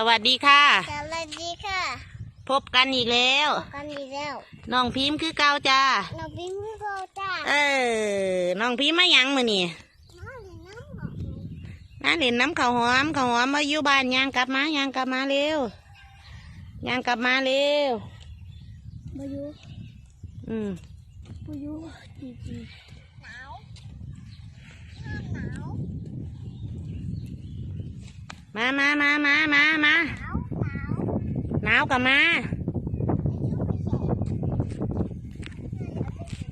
สวัสดีค่ะ สวัสดีค่ะ พบกันอีกแล้ว กันอีกแล้วน้องพิมพ์คือเก่าจ้าเราเป็นผู้โตจ้าเออ น้องพิมพ์มาหยังมือนี่น้องเห็นน้ำหอมน้าเล่นน้ำข้าวหอมข้าวหอมมาอยู่บ้านยังกลับมายังกลับมาเร็วยังกลับมาเร็วมายุอืมมายุจีจีหนาวหนาว มามามามามามาหนาวหนาวหนาวกลับมา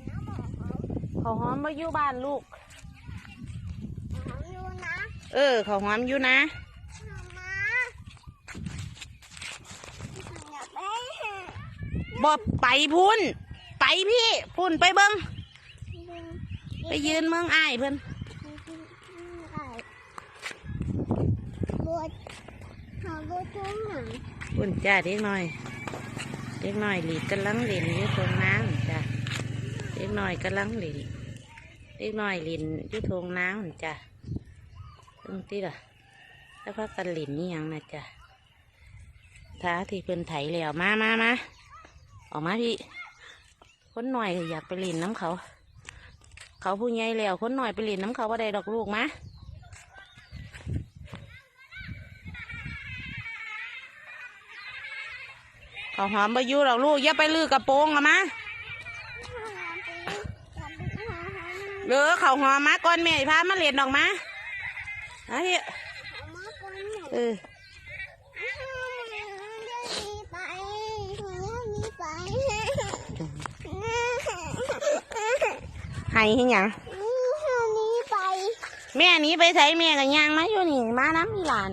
น้ำหอมข้าวหอมมาอยู่บ้านลูกหอมอยู่นะเออข้าวหอมอยู่นะมาอยากไปบ่ไปพุ่น ไปพี่ พุ่นไปเบิ้งไปยืนเมืองอ้ายเพิ่น บวชเขาบวชทุ่งหนังพุ่นจ้าเด็กน้อย เด็กน้อยหลีดกำลังเล่นอยู่ตรงน้ำจ้ะเด็กน้อยกำลังเล่นเด็กน้อยเล่นอยู่ตรงน้ำจ้ะตรงที่ล่ะแล้วพักกันเล่นนี่ยังนะจ้ะท้าที่เพิ่นไถแล้วมามามาออกมาพี่คนหน่อยอยากไปเล่นน้ำเขา เขาผู้ใหญ่แล้วคนหน่อยไปเล่นน้ำเขาว่าได้ดอกลูกมา ขาหอมไปอยู่ดอกลูกอย่าไปลือกระโปรงอะมาเออเขาหอมมาก่อนแม่พามาเล่นดอกมาเฮ้ยเออให้ให้หยังแม่หนี้ไปใส่แม่กับยางมาอยู่นี่ มาน้ำมีหลาน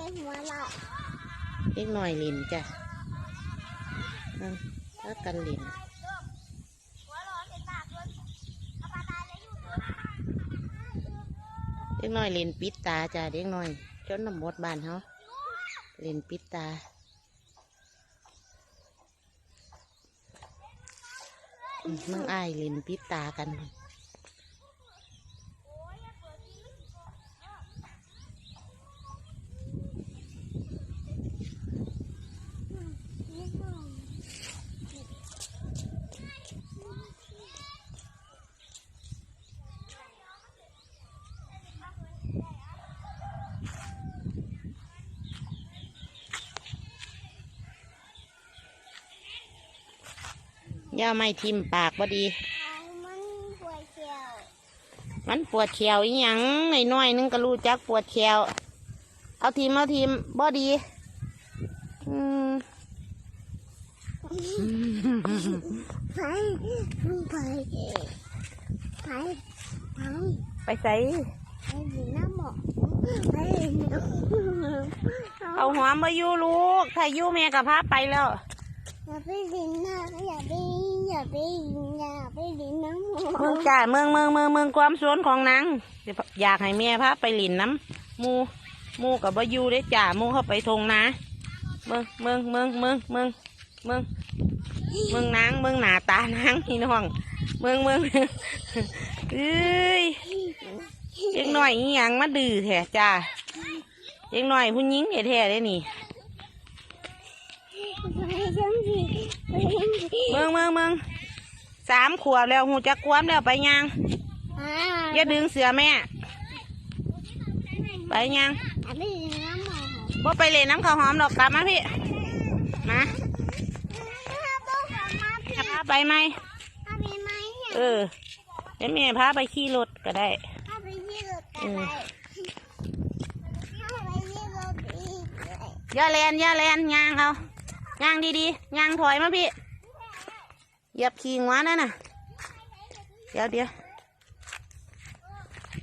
เล็กหน่อยลินจ้ะนั่นแล้วกันลินเล็กน้อยเลินปิดตาจ้ะเล็กน้อยจนน้ำมดบานเขาลินปิดตาอืมมึงอายลินปิดตากัน ย่าไม่ทิมปากบ่ดีมันปวดเขียวอีหยังหน่อยน้อยๆนึงก็รู้จักปวดเขียว เอาทีมเอาทีมบ่ดี อืมไปไปไปไปไปใส่ไปดินน้ำหมอกไปดินน้ำเอาหัวมาอยู่ลูก ถ้าอยู่แม่กับพาไปแล้ว อย่าไปดินน้ำอย่าไปอย่าไปอย่าไปดินน้ำเมืองจ่าเมืองเมืองเมืองเมืองความสวนของนางอยากให้แม่พาไปหลินน้ำมูมูกับบ่อยู่ได้จ่ามูเข้าไปทงนาเมืองเมืองเมืองเมืองเมืองเมืองเมืองนางเมืองหนาตานางพี่น้องเมืองเมืองเอ้ยเด็กหน่อยอีหยังมาดื้อแท้จ้าเด็กหน่อยผู้หญิงแท้ๆเลยนี่ ไปจังสิไปจังสิ เมืองเมืองเมืองสามขวบแล้วหูจักความแล้วไปยังอ่าอย่าดึงเสือแม่ ไปยังอย่าไปดินน้ำหมอกว่าไปเล่นน้ำข้าวหอมดอกกลับมาพี่ มาถ้าต้องขอมาพี่พาไปไหมถ้ามีไหมเนี่ยเออเดี๋ยวแม่พาไปขี่รถก็ได้ถ้าไปที่รถกันไปถ้าไปที่รถอีกเลยอย่าแลนอย่าแลนยางเอา ย่างดีๆย่างถอยมาพี่เหยียบขี่หัวนั่นน่ะ เดี๋ยวเดี๋ยว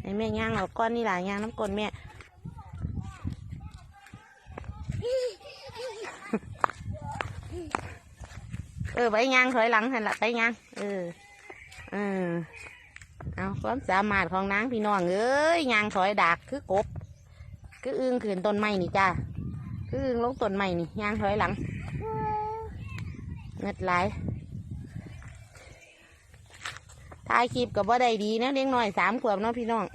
ให้แม่ย่างออกก้อนนี่หลายยางน้ำก้นแม่เออไปยางถอยหลังหันละไปยางเออเออเอาความสามารถของนางพี่น้องเอ้ยยางถอยดากคือกบ คืออึ้งขืนต้นไม้นี่จ้าคืออึ้งลงต้นไม้นี่ยางถอยหลัง เงืดไหลายถ่ายคลิปกับว่าได้ดีนะเลี้ยงน้อยสามขวบเนาะพี่น้อง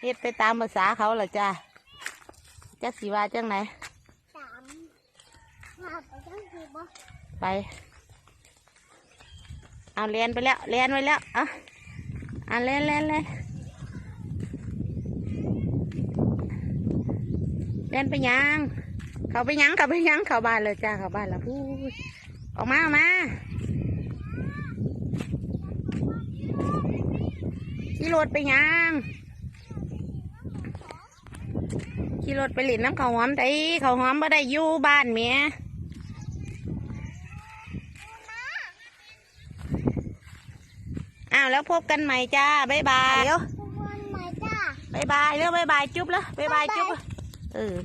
เฮ็ดไปตามภาษาเขาละจ้าจักสีว่าจังไหนสามมาไปจังสิบ่ไป เอาเรียนไปแล้วเรียนไว้แล้วอะอะเรียนเรียนเรียนเรียนไปยัง เขาไปยังเขาไปยังเขาบ้านเลยจ้าเขาบ้านแล้วพูดออกมาออกมาขี่รถไปยังขี่รถไปหลินน้ำเขาวหอมได้เขาวหอมบ่ได้อยู่บ้านเมียอ้าวแล้วพบกันใหม่จ้าบ๊ายบายเร็วทุกคนใหม่จ้าบ๊ายบายเร็วบ๊ายบายจุ๊บแล้วบ๊ายบายจุ๊บเออ